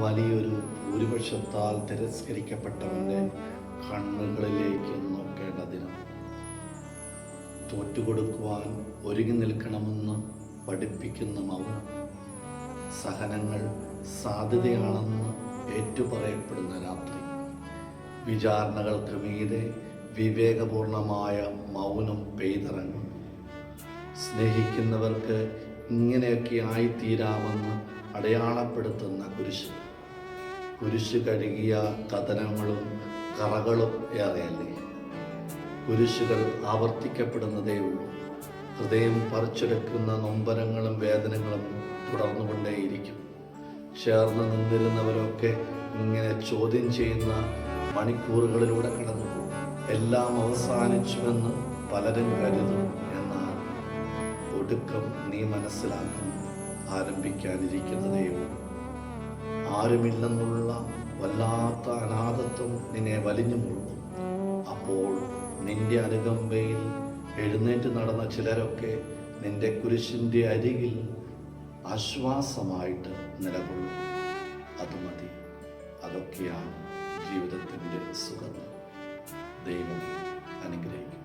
വലിയൊരു ഭൂരിപക്ഷത്താൽ തിരസ്കരിക്കപ്പെട്ടവന്റെ കണ്ണുകളിലേക്ക് നോക്കേണ്ട ദിനം തോറ്റുകൊടുക്കുവാൻ ഒരുങ്ങി നിൽക്കണമെന്ന് പഠിപ്പിക്കുന്ന മൗനം സഹനങ്ങൾ സാധ്യതയാണെന്ന് ഏറ്റുപറയപ്പെടുന്ന രാത്രി. വിചാരണകൾക്ക് മീതെ വിവേകപൂർണമായ മൗനം പെയ്തിറങ്ങും. സ്നേഹിക്കുന്നവർക്ക് ഇങ്ങനെയൊക്കെ ആയിത്തീരാമെന്ന് അടയാളപ്പെടുത്തുന്ന കുരിശ്. കുരിശ് കഴുകിയ കഥനങ്ങളും കറകളും ഏറെയല്ലേ? കുരിശുകൾ ആവർത്തിക്കപ്പെടുന്നതേ ഉള്ളൂ. ഹൃദയം പറിച്ചെടുക്കുന്ന നൊമ്പരങ്ങളും വേദനകളും തുടർന്നുകൊണ്ടേയിരിക്കും. ചേർന്ന് നിന്നിരുന്നവരൊക്കെ ഇങ്ങനെ ചോദ്യം ചെയ്യുന്ന മണിക്കൂറുകളിലൂടെ കടന്നു എല്ലാം അവസാനിച്ചുവെന്ന് പലരും കരുതും. എന്നാൽ ഒടുക്കം നീ മനസ്സിലാക്കുന്നു ആരംഭിക്കാനിരിക്കുന്നതേ ഉള്ളൂ ആരുമില്ലെന്നുള്ള വല്ലാത്ത അനാഥത്വം നിന്നെ വലിഞ്ഞു മുഴുകും അപ്പോൾ നിന്റെ അനുകമ്പയിൽ എഴുന്നേറ്റ് നടന്ന ചിലരൊക്കെ നിന്റെ കുരിശിന്റെ അരികിൽ ആശ്വാസമായിട്ട് നിലകൊള്ളും. അത് മതി. അതൊക്കെയാണ് ജീവിതത്തിന്റെ സുഖം ദൈവം അനുഗ്രഹിക്കട്ടെ